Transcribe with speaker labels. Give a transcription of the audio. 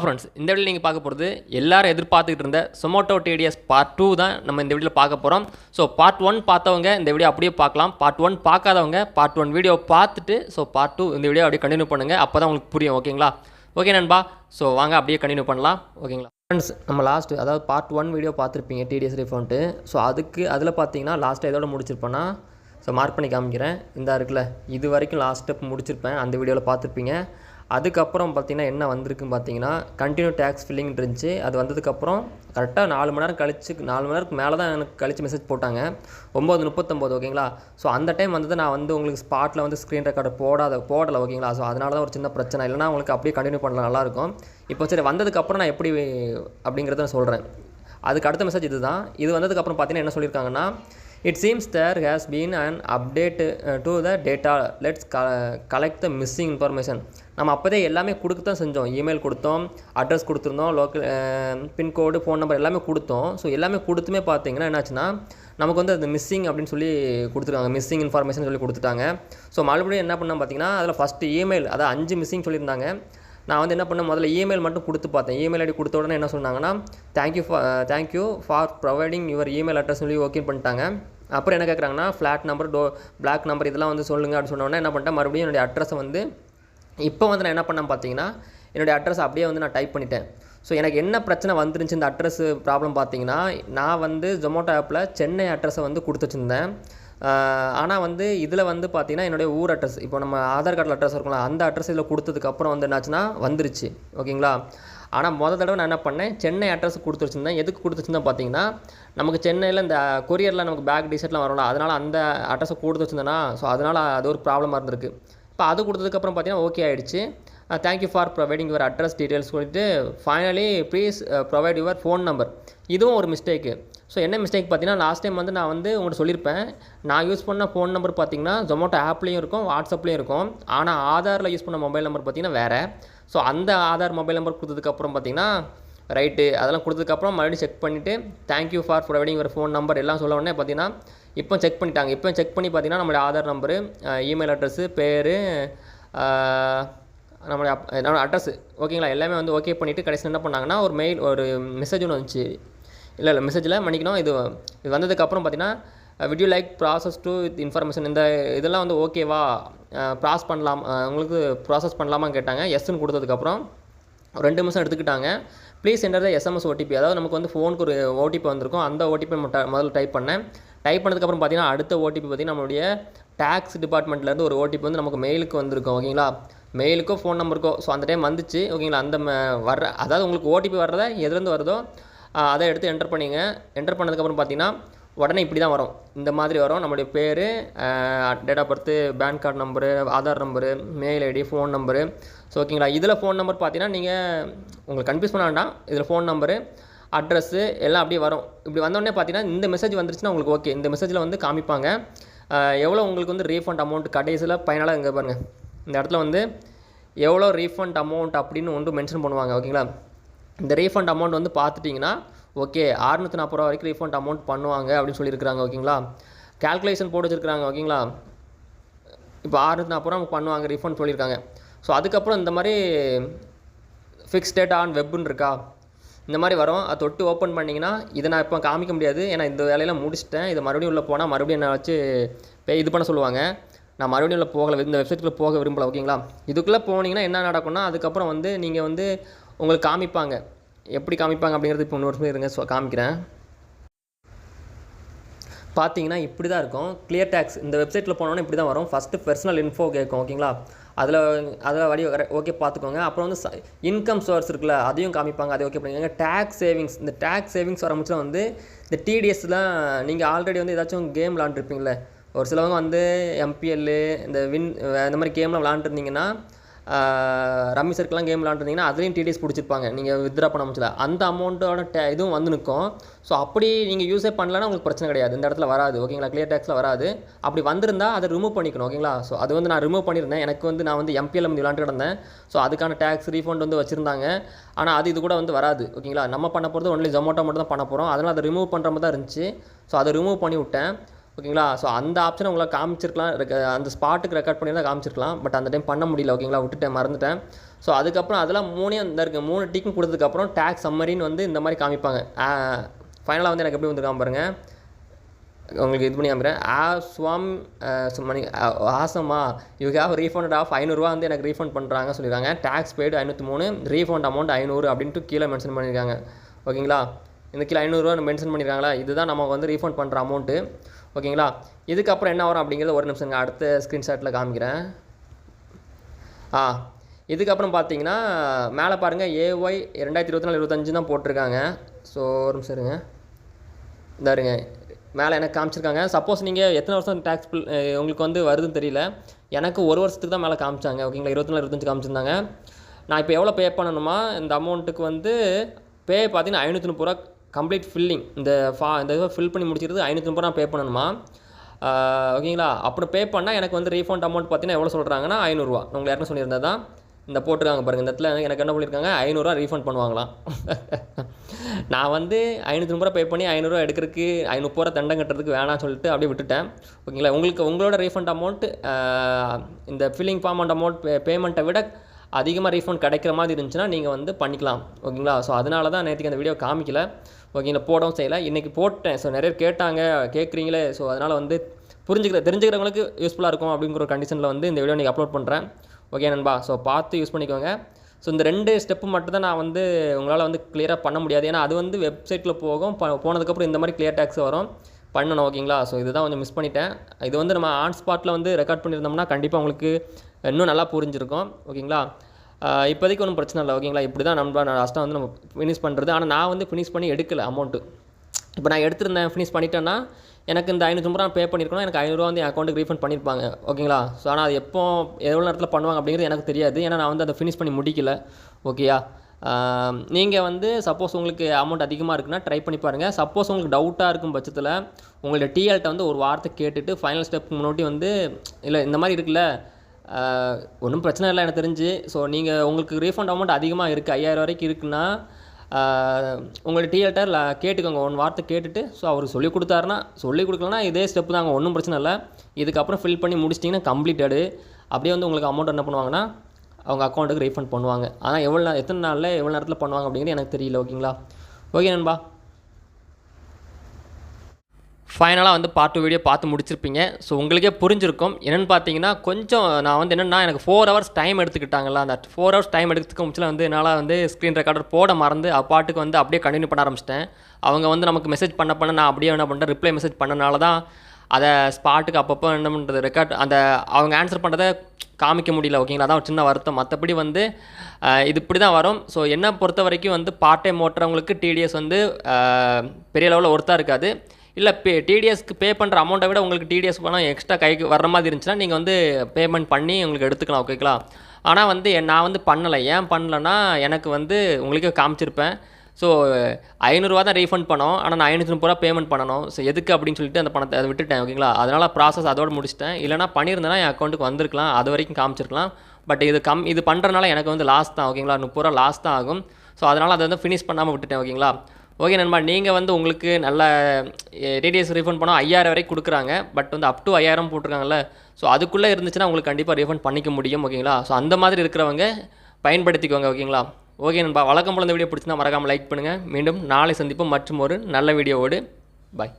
Speaker 1: Friends இந்த video நீங்கள் பார்க்க போகிறது எல்லாரும் எதிர்பார்த்துக்கிட்டு இருந்த சொமோட்டோ டிடிஎஸ் பார்ட் டூ தான் நம்ம இந்த வீடியோவில் பார்க்க போகிறோம் ஸோ பார்ட் ஒன் பார்த்தவங்க இந்த வீடியோ அப்படியே பார்க்கலாம். பார்ட் ஒன் பார்க்காதவங்க பார்ட் ஒன் வீடியோ பார்த்துட்டு ஸோ பார்ட் டூ இந்த வீடியோ அப்படியே கண்டினியூ பண்ணுங்கள் அப்போ தான் உங்களுக்கு புரியும் ஓகேங்களா ஓகே நண்பா. ஸோ வாங்க அப்படியே கண்டினியூ பண்ணலாம் ஓகேங்களா ஃப்ரெண்ட்ஸ் நம்ம லாஸ்ட்டு அதாவது பார்ட் ஒன் வீடியோ பார்த்துருப்பீங்க டிடிஎஸ் ரீஃபண்ட்டு ஸோ அதுக்கு அதில் பார்த்தீங்கன்னா லாஸ்ட்டாக இதோட முடிச்சிருப்பேன்னா ஸோ மார்க் பண்ணி காமிக்கிறேன். இந்த இருக்குல்ல இது வரைக்கும் லாஸ்ட் ஸ்டெப் முடிச்சிருப்பேன். அந்த வீடியோவில் பார்த்துருப்பீங்க. அதுக்கப்புறம் பார்த்தீங்கன்னா என்ன வந்திருக்குன்னு பார்த்தீங்கன்னா கண்டினியூ டேக்ஸ் ஃபில்லிங் இருந்துச்சு. அது வந்ததுக்கப்புறம் கரெக்டாக நாலு மணி நேரம் கழிச்சு நாலு மணி நேரத்துக்கு மேலே தான் எனக்கு கழிச்சு மெசேஜ் போட்டாங்க. ஒம்பது முப்பத்தொம்போது ஓகேங்களா ஸோ அந்த டைம் வந்து நான் வந்து உங்களுக்கு ஸ்பாட்டில் வந்து ஸ்க்ரீன் ரெக்கார்டு போடாத போடலை ஓகேங்களா ஸோ அதனால தான் ஒரு சின்ன பிரச்சனை. இல்லைனா உங்களுக்கு அப்படியே கண்டினியூ பண்ணலாம் நல்லாயிருக்கும். இப்போ சரி வந்ததுக்கப்புறம் நான் எப்படி அப்படிங்கிறத நான் சொல்கிறேன் அதுக்கு அடுத்த மெசேஜ் இதுதான். இது வந்ததுக்கப்புறம் பார்த்தீங்கன்னா என்ன சொல்லியிருக்காங்கன்னா it seems there has been and update to the data let's co collect the missing information நம்ம அப்போதே எல்லாமே கொடுக்க தான் செஞ்சோம். இமெயில் கொடுத்தோம் அட்ரஸ் கொடுத்துருந்தோம் லோக்கல் பின்கோடு ஃபோன் நம்பர் எல்லாமே கொடுத்தோம். ஸோ எல்லாமே கொடுத்துமே பார்த்தீங்கன்னா என்னாச்சுன்னா நமக்கு வந்து அது மிஸ்ஸிங் அப்படின்னு சொல்லி கொடுத்துருக்காங்க. மிஸ்ஸிங் இன்ஃபர்மேஷன் சொல்லி கொடுத்துட்டாங்க. ஸோ மறுபடியும் என்ன பண்ணோம் பார்த்தீங்கன்னா அதில் ஃபஸ்ட்டு இமெயில் அதாவது அஞ்சு மிஸ்ஸிங் சொல்லியிருந்தாங்க. நான் வந்து என்ன பண்ணேன் முதல்ல இமெயில் மட்டும் கொடுத்து பார்த்தேன். இமெயில் ஐடி கொடுத்த உடனே என்ன சொன்னாங்கன்னா thank you for thank you for providing your email address சொல்லி ஓகே பண்ணிட்டாங்க. அப்புறம் என்ன கேட்குறாங்கன்னா flat number door block number இதெல்லாம் வந்து சொல்லுங்கள் அப்படின்னு சொன்னோன்னே என்ன பண்ணிட்டேன் மறுபடியும் என்னுடைய அட்ரஸை வந்து இப்போ வந்து நான் என்ன பண்ணேன் பார்த்தீங்கன்னா என்னுடைய அட்ரஸ் அப்படியே வந்து நான் டைப் பண்ணிட்டேன். ஸோ எனக்கு என்ன பிரச்சனை வந்துருந்துச்சு இந்த அட்ரஸ் ப்ராப்ளம் பார்த்தீங்கன்னா நான் வந்து ஜொமேட்டோ ஆப்பில் சென்னை அட்ரஸை வந்து கொடுத்து வச்சுருந்தேன். ஆனால் வந்து இதில் வந்து பார்த்தீங்கன்னா என்னுடைய ஊர் அட்ரஸ் இப்போ நம்ம ஆதார் கார்டில் அட்ரஸ் இருக்கும்ல அந்த அட்ரஸ் இதில் கொடுத்ததுக்கப்புறம் வந்து என்னாச்சுன்னா வந்துருச்சு. ஓகேங்களா? ஆனால் மொதல் தடவை நான் என்ன பண்ணேன் சென்னை அட்ரஸ் கொடுத்து வச்சுருந்தேன். எதுக்கு கொடுத்து வச்சுருந்தேன் பார்த்தீங்கன்னா நமக்கு சென்னையில் இந்த கொரியரில் நமக்கு பேக் டிஷர்ட்லாம் வரும்ல அதனால் அந்த அட்ரஸை கொடுத்து வச்சுருந்தேன்னா ஸோ அதனால் அது ஒரு ப்ராப்ளமாக இருந்திருக்கு. இப்போ அது கொடுத்ததுக்கப்புறம் பார்த்தீங்கன்னா ஓகே ஆகிடுச்சு thank you for providing your address details சொல்லிட்டு finally please provide your phone number இதுவும் ஒரு மிஸ்டேக்கு ஸோ என்ன மிஸ்டேக் பார்த்தீங்கன்னா லாஸ்ட் டைம் வந்து நான் வந்து உங்கள்கிட்ட சொல்லியிருப்பேன். நான் யூஸ் பண்ண ஃபோன் நம்பர் பார்த்தீங்கன்னா ஜொமேட்டோ ஆப்லேயும் இருக்கும் வாட்ஸ்அப்லேயும் இருக்கும். ஆனால் ஆதாரில் யூஸ் பண்ண மொபைல் நம்பர் பார்த்தீங்கன்னா வேறு. ஸோ அந்த ஆதார் மொபைல் நம்பர் கொடுத்ததுக்கப்புறம் பார்த்தீங்கன்னா ரைட்டு அதெல்லாம் கொடுத்ததுக்கப்புறம் மறுபடியும் செக் பண்ணிவிட்டு தேங்க்யூ ஃபார் ப்ரொவைடிங் ஒரு ஃபோன் நம்பர் எல்லாம் சொல்ல உடனே பார்த்தீங்கன்னா இப்போ செக் பண்ணிட்டாங்க. இப்போ செக் பண்ணி பார்த்தீங்கன்னா நம்மளுடைய ஆதார் நம்பரு இமெயில் அட்ரஸு பேர் நம்மளுடைய அப் என்னோட அட்ரஸ் ஓகேங்களா எல்லாமே வந்து ஓகே பண்ணிவிட்டு கடைசியில் என்ன பண்ணாங்கன்னா ஒரு மெயில் ஒரு மெசேஜ் ஒன்று வந்துச்சு. இல்லை இல்லை மெசேஜில் மன்னிக்கணும். இது இது வந்ததுக்கப்புறம் பார்த்தீங்கன்னா video like process to with information இந்த இதெல்லாம் வந்து ஓகேவா ப்ராஸ் பண்ணலாம் உங்களுக்கு ப்ராசஸ் பண்ணலாமான்னு கேட்டாங்க. எஸ்ன்னு கொடுத்ததுக்கப்புறம் ரெண்டு நிமிஷம் எடுத்துக்கிட்டாங்க. Please enter the SMS OTP அதாவது நமக்கு வந்து ஃபோனுக்கு ஒரு ஓடிபி வந்திருக்கும். அந்த ஓடிபி முதல்ல டைப் பண்ணேன். டைப் பண்ணதுக்கப்புறம் பார்த்தீங்கன்னா அடுத்த ஓடிபி பார்த்திங்கன்னா நம்மளுடைய டேக்ஸ் டிபார்ட்மெண்ட்லேருந்து ஒரு ஓடிபி வந்து நமக்கு மெயிலுக்கு வந்திருக்கும் ஓகேங்களா மெயிலுக்கோ ஃபோன் நம்பருக்கோ ஸோ அந்த டைம் வந்துச்சு ஓகேங்களா அந்த வர்ற அதாவது உங்களுக்கு ஓடிபி வர்றதா எதுலேருந்து வருதோ அதை எடுத்து என்டர் பண்ணிங்க. என்டர் பண்ணதுக்கப்புறம் பார்த்தீங்கன்னா உடனே இப்படி தான் வரும். இந்த மாதிரி வரும். நம்மளுடைய பேர் date of birth PAN card number Aadhaar number mail ID phone number so ஓகேங்களா இதில் ஃபோன் நம்பர் பார்த்தீங்கன்னா நீங்கள் உங்களுக்கு கன்ஃபியூஸ் பண்ண வேண்டாம். இதில் ஃபோன் நம்பரு அட்ரஸ்ஸு எல்லாம் அப்படியே வரும். இப்படி வந்தோடனே பார்த்தீங்கன்னா இந்த மெசேஜ் வந்துருச்சுன்னா உங்களுக்கு ஓகே இந்த மெசேஜில் வந்து காமிப்பாங்க. எவ்வளோ உங்களுக்கு வந்து ரீஃபண்ட் அமௌண்ட் கடைசியில் ஃபைனலாக இங்கே பாருங்கள் இந்த இடத்துல வந்து எவ்வளோ ரீஃபண்ட் அமௌண்ட் அப்படின்னு ஒன்று மென்ஷன் பண்ணுவாங்க ஓகேங்களா இந்த ரீஃபண்ட் அமௌண்ட் வந்து பார்த்துட்டிங்கன்னா ஓகே அறுநூற்றி நாற்பது ரூபா வரைக்கும் ரீஃபண்ட் அமௌண்ட் பண்ணுவாங்க அப்படின்னு சொல்லியிருக்கிறாங்க ஓகேங்களா கேல்குலேஷன் போட்டு வச்சுருக்காங்க ஓகேங்களா இப்போ அறுநூற்றி நாற்பது ரூபா பண்ணுவாங்க ரீஃபண்ட் சொல்லியிருக்காங்க. ஸோ அதுக்கப்புறம் இந்த மாதிரி ஃபிக்ஸ் டேட் ஆன் வெப்புன்னு இருக்கா? இந்த மாதிரி வரும். அதை தொட்டு ஓப்பன் பண்ணிங்கன்னா இதை நான் இப்போ காமிக்க முடியாது. ஏன்னா இந்த வேலையெல்லாம் முடிச்சிட்டேன். இதை மறுபடியும் உள்ளே போனால் மறுபடியும் என்ன வச்சு பே இது பண்ண சொல்லுவாங்க. நான் மறுபடியும் உள்ள போகலை இந்த வெப்சைட்டுக்குள்ளே போக விரும்பல ஓகேங்களா? இதுக்குள்ளே போனீங்கன்னா என்ன நடக்கும்னா அதுக்கப்புறம் வந்து நீங்கள் வந்து உங்களுக்கு காமிப்பாங்க. எப்படி காமிப்பாங்க அப்படிங்கிறது இப்போ இன்னொரு இருங்க ஸோ காமிக்கிறேன். பார்த்தீங்கன்னா இப்படி தான் இருக்கும். கிளியர் டேக்ஸ் இந்த வெப்சைட்டில் போனோன்னா இப்படி தான் வரும். ஃபஸ்ட்டு பர்சனல் இன்ஃபோ கேட்கும் ஓகேங்களா? அதில் அதில் வழி ஓகே பார்த்துக்கோங்க அப்புறம் வந்து இன்கம் சோர்ஸ் இருக்குல்ல அதையும் காமிப்பாங்க. அதை ஓகே பண்ணிக்கோங்க. டேக்ஸ் சேவிங்ஸ் இந்த டேக்ஸ் சேவிங்ஸ் வர முடிச்சா வந்து இந்த டிடிஎஸ்லாம் நீங்கள் ஆல்ரெடி வந்து ஏதாச்சும் கேம் விளாண்டுருப்பீங்களே ஒரு சிலவங்க வந்து எம்பிஎல்லு இந்த வின் இந்த மாதிரி கேம்லாம் விளாண்டுருந்தீங்கன்னா ரம்மி சர்க்கெலாம் கேம் விளாண்டுருந்தீங்கன்னா அதுலேயும் டிடிஎஸ் பிடிச்சிருப்பாங்க. நீங்கள் வித்ரா பண்ண முடியல அந்த அமௌண்ட்டோட டே இதுவும் வந்து நிற்கும் ஸோ அப்படி நீங்கள் யூஸே பண்ணலன்னா உங்களுக்கு பிரச்சனை கிடையாது. இந்த இடத்துல வராது. ஓகேங்களா கிளியர் டேக்ஸில் வராது. அப்படி வந்திருந்தால் அதை ரிமூவ் பண்ணிக்கணும். ஓகேங்களா ஸோ அது வந்து நான் ரிமூவ் பண்ணியிருந்தேன். எனக்கு வந்து நான் வந்து எம்பிஎல் வந்து விளாண்டு கிடந்தேன். ஸோ அதுக்கான டேக்ஸ் ரீஃபண்ட் வந்து வச்சுருந்தாங்க. ஆனால் அது இது கூட வந்து வராது. ஓகேங்களா நம்ம பண்ண போகிறது ஒன்லி ஜொமோட்டோ மட்டும் தான் பண்ண போகிறோம் அதனால் அதை ரிமூவ் பண்ணுற மாதிரி தான் இருந்துச்சு. ஸோ அதை ரிமூவ் பண்ணி விட்டேன் ஓகேங்களா? ஸோ அந்த ஆப்ஷனை உங்களை காமிச்சிருக்கலாம். அந்த ஸ்பாட்டுக்கு ரெக்கார்ட் பண்ணி காமிச்சிருக்கலாம். பட் அந்த டைம் பண்ண முடியல ஓகேங்களா? விட்டுட்டேன் மறந்துட்டேன். ஸோ அதுக்கப்புறம் அதெல்லாம் மூணையும் இந்த இருக்கு. மூணு டிக்கும் கொடுத்ததுக்கப்புறம் டேக்ஸ் சம்மரின்னு வந்து இந்த மாதிரி காமிப்பாங்க. ஃபைனலாக வந்து எனக்கு எப்படி வந்திருக்காம பாருங்கள் உங்களுக்கு இது பண்ணி காமிக்கிறேன். ஆ ஸ்வாம் மணி awesome you have refund of ஐநூறுரூவா வந்து எனக்கு ரீஃபண்ட் பண்ணுறாங்க சொல்லியிருக்காங்க. டேக்ஸ் பெய்டு ஐநூற்றி மூணு ரீஃபண்ட் அமௌண்ட் ஐநூறு அப்படின்ட்டு கீழே மென்ஷன் பண்ணியிருக்காங்க. ஓகேங்களா? இந்த கீழே ஐநூறுரூவா மென்ஷன் பண்ணியிருக்காங்களா? இதுதான் நமக்கு வந்து ரீஃபண்ட் பண்ணுற அமௌண்ட்டு ஓகேங்களா? இதுக்கப்புறம் என்ன வரும் அப்படிங்கிறத ஒரு நிமிஷம் அடுத்த ஸ்க்ரீன்ஷாட்டில் காமிக்கிறேன். ஆ இதுக்கப்புறம் பார்த்தீங்கன்னா மேலே பாருங்கள் ஏஒய் ரெண்டாயிரத்தி இருபத்தி நாலு இருபத்தஞ்சு தான் போட்டிருக்காங்க. ஸோ ஒரு நிமிஷம் இருங்க. இந்தாருங்க மேலே எனக்கு காமிச்சிருக்காங்க. சப்போஸ் நீங்கள் எத்தனை வருஷம் டேக்ஸ் பில் உங்களுக்கு வந்து வருதுன்னு தெரியல. எனக்கு ஒரு வருஷத்துக்கு தான் மேலே காமிச்சாங்க. ஓகேங்களா? இருபத்தி நாலு இருபத்தஞ்சு காமிச்சிருந்தாங்க. நான் இப்போ எவ்வளோ பே பண்ணணுமா? இந்த அமௌண்ட்டுக்கு வந்து பே பார்த்தீங்கன்னா ஐநூற்றி முப்பது ரூபா கம்ப்ளீட் ஃபில்லிங். இந்த ஃபா இந்த இதை ஃபில் பண்ணி முடிச்சிருந்து ஐநூற்றி முப்பது ரூபா பே பண்ணணுமா? ஓகேங்களா? அப்புறம் பே பண்ணால் எனக்கு வந்து ரீஃபண்ட் அமௌண்ட் பார்த்தீங்கன்னா எவ்வளோ சொல்கிறாங்கன்னா ஐநூறுரூவா உங்களை யாருன்னு சொல்லியிருந்தா தான். இந்த போட்டிருக்காங்க பாருங்கள் இந்த இடத்துல எனக்கு என்ன பண்ணியிருக்காங்க ஐநூறுரூவா ரீஃபண்ட் பண்ணுவாங்களாம். நான் வந்து ஐநூற்றி ரூபா பே பண்ணி ஐநூறுரூவா எடுக்கிறதுக்கு ஐநூறுரூவா தண்டம் கட்டுறதுக்கு வேணாம்னு சொல்லிட்டு அப்படியே விட்டுட்டேன். ஓகேங்களா? உங்களுக்கு உங்களோட ரீஃபண்ட் அமௌண்ட் இந்த ஃபில்லிங் ஃபார்ம் அமௌண்ட் பே பேமெண்ட்டை விட அதிகமாக ரீஃபண்ட் கிடைக்கிற மாதிரி இருந்துச்சுன்னா நீங்கள் வந்து பண்ணிக்கலாம். ஓகேங்களா? ஸோ அதனால தான் நேற்றுக்கு அந்த வீடியோ காமிக்கலை. ஓகேங்களா போடவும் செய்யலை. இன்றைக்கி போட்டேன். ஸோ நிறைய கேட்டாங்க கேட்குறீங்களே ஸோ அதனால் வந்து புரிஞ்சுக்கிற தெரிஞ்சுக்கிறவங்களுக்கு யூஸ்ஃபுல்லாக இருக்கும் அப்படிங்கிற ஒரு கண்டிஷனில் வந்து இந்த வீடியோ நீங்கள் அப்லோட் பண்ணுறேன் ஓகே நண்பா? ஸோ பார்த்து யூஸ் பண்ணிக்கோங்க. ஸோ இந்த ரெண்டு ஸ்டெப்பு மட்டும் தான் நான் வந்து உங்களால் வந்து கிளியராக பண்ண முடியாது. ஏன்னா அது வந்து வெப்சைட்டில் போகும். போனதுக்கப்புறம் இந்த மாதிரி கிளியர் டேக்ஸ் வரும். பண்ணணும் ஓகேங்களா? ஸோ இதுதான் கொஞ்சம் மிஸ் பண்ணிட்டேன். இது வந்து நம்ம ஆன் ஸ்பாட்டில் வந்து ரெக்கார்ட் பண்ணியிருந்தோம்னா கண்டிப்பாக உங்களுக்கு இன்னும் நல்லா புரிஞ்சிருக்கும். ஓகேங்களா? இப்போதைக்கு ஒன்றும் பிரச்சனை இல்லை ஓகேங்களா? இப்படி தான் நம்ம லாஸ்ட்டாக வந்து நம்ம ஃபினிஷ் பண்ணுறது ஆனால் நான் வந்து ஃபினிஷ் பண்ணி எடுக்கல அமௌண்ட்டு இப்போ நான் எடுத்திருந்தேன் ஃபினிஷ் பண்ணிட்டேன்னா எனக்கு இந்த ஐநூற்றம்பது ரூபா பே பண்ணியிருக்கணும் எனக்கு ஐநூறுரூவா வந்து என் அக்கௌண்ட்டுக்கு ரீஃபண்ட் பண்ணியிருப்பாங்க ஓகேங்களா? ஸோ ஆனால் அது எப்போ எவ்வளோ நேரத்தில் பண்ணுவாங்க அப்படிங்கிறது எனக்கு தெரியாது. ஏன்னா நான் வந்து அதை ஃபினிஷ் பண்ணி முடிக்கல ஓகேயா? நீங்கள் வந்து சப்போஸ் உங்களுக்கு அமௌண்ட் அதிகமாக இருக்குன்னா ட்ரை பண்ணி பாருங்கள் சப்போஸ் உங்களுக்கு டவுட்டாக இருக்கும் பட்சத்தில் உங்களோட டிஎல்கிட்ட வந்து ஒரு வார்த்தை கேட்டுட்டு ஃபைனல் ஸ்டெப் முன்னாடி வந்து இல்லை இந்த மாதிரி இருக்குல்ல ஒன்றும் பிரச்சனை இல்லை எனக்கு தெரிஞ்சு. ஸோ நீங்கள் உங்களுக்கு ரீஃபண்ட் அமௌண்ட் அதிகமாக இருக்குது ஐயாயிரம் வரைக்கும் இருக்குன்னா உங்களோட டிஎல்ட்டர் கேட்டுக்கோங்க. ஒன் வார்த்தை கேட்டுட்டு ஸோ அவர் சொல்லி கொடுத்தாருன்னா சொல்லி கொடுக்கலனா இதே ஸ்டெப் தாங்க ஒன்றும் பிரச்சனை இல்லை. இதுக்கப்புறம் ஃபில் பண்ணி முடிச்சிட்டிங்கன்னா கம்ப்ளீட்டடு அப்படியே வந்து உங்களுக்கு அமௌண்ட் என்ன பண்ணுவாங்கன்னா அவங்க அக்கௌண்ட்டுக்கு ரீஃபண்ட் பண்ணுவாங்க. ஆனால் எவ்வளோ எத்தனை நாளில் எவ்வளோ நேரத்தில் பண்ணுவாங்க அப்படிங்கிறது எனக்கு தெரியல ஓகேங்களா ஓகே நண்பா. ஃபைனலாக வந்து பார்ட் டூ வீடியோ பார்த்து முடிச்சிருப்பீங்க. ஸோ உங்களுக்கே புரிஞ்சிருக்கும். என்னென்னு பார்த்தீங்கன்னா கொஞ்சம் நான் வந்து என்னென்னா எனக்கு ஃபோர் ஹவர்ஸ் டைம் எடுத்துக்கிட்டாங்களா அந்த ஃபோர் ஹவர்ஸ் டைம் எடுத்துக்க முச்சில் வந்து என்னால் வந்து ஸ்க்ரீன் ரெக்கார்டர் போட மறந்து அப்பாட்டுக்கு பாட்டுக்கு வந்து அப்படியே கண்டினியூ பண்ண ஆரம்பிச்சிட்டேன். அவங்க வந்து நமக்கு மெசேஜ் பண்ண பண்ண நான் அப்படியே என்ன பண்ணுறேன் ரிப்ளை மெசேஜ் பண்ணனால தான் அதை ஸ்பாட்டுக்கு அப்பப்போ என்ன பண்ணுறது ரெக்கார்ட் அந்த அவங்க ஆன்சர் பண்ணுறதை காமிக்க முடியல ஓகேங்களா அதான் ஒரு சின்ன வருத்தம். மற்றபடி வந்து இது இப்படி தான் வரும். ஸோ என்னை பொறுத்த வரைக்கும் வந்து பார்ட் டைம் ஓட்டுறவங்களுக்கு டிடிஎஸ் வந்து பெரிய லெவலில் ஒர்த்தாக இருக்காது. இல்லை பே டிடிஎஸ்க்கு பே பண்ணுற அமௌண்ட்டை விட உங்களுக்கு டிடிஎஸ் பணம் எக்ஸ்ட்ரா கைக்கு வர்ற மாதிரி இருந்துச்சுன்னா நீங்கள் வந்து பேமெண்ட் பண்ணி உங்களுக்கு எடுத்துக்கலாம் ஓகேங்களா ஆனால் வந்து நான் வந்து பண்ணலை. ஏன் பண்ணலைன்னா எனக்கு வந்து உங்களுக்கே காமிச்சிருப்பேன். ஸோ ஐநூறுரூவா தான் ரீஃபண்ட் பண்ணோம். ஆனால் நான் ஐநூற்றி முப்பது ரூபா பேமெண்ட் பண்ணணும். ஸோ எதுக்கு அப்படின்னு சொல்லிட்டு அந்த பணத்தை அதை விட்டுட்டேன் ஓகேங்களா அதனால் ப்ராசஸ் அதோடு முடிச்சிட்டேன். இல்லைனா பண்ணியிருந்தேன்னா என் அக்கௌண்ட்டுக்கு வந்திருக்கலாம். அது வரைக்கும் காமிச்சிருக்கலாம். பட் இது கம் இது பண்ணுறதுனால எனக்கு வந்து லாஸ் தான் ஓகேங்களா முப்பது ரூபா லாஸ் தான் ஆகும். ஸோ அதனால் அதை வந்து ஃபினிஷ் பண்ணாமல் விட்டுட்டேன் ஓகேங்களா ஓகே நண்பா நீங்கள் வந்து உங்களுக்கு நல்ல ரேடியஸ் ரீஃபண்ட் பண்ணால் ஐயாயிரம் வரைக்கும் கொடுக்குறாங்க. பட் வந்து அப் டு ஐயாயிரம் போட்டிருக்காங்கல்ல. ஸோ அதுக்குள்ளே இருந்துச்சுன்னா உங்களுக்கு கண்டிப்பாக ரீஃபண்ட் பண்ணிக்க முடியும் ஓகேங்களா? ஸோ அந்த மாதிரி இருக்கிறவங்க பயன்படுத்திக்கோங்க ஓகேங்களா? ஓகே நண்பா வழக்கம் போல இந்த வீடியோ பிடிச்சினா மறக்காமல் லைக் பண்ணுங்கள் மீண்டும் நாளை சந்திப்போம் மற்றும் ஒரு நல்ல வீடியோவோடு பாய்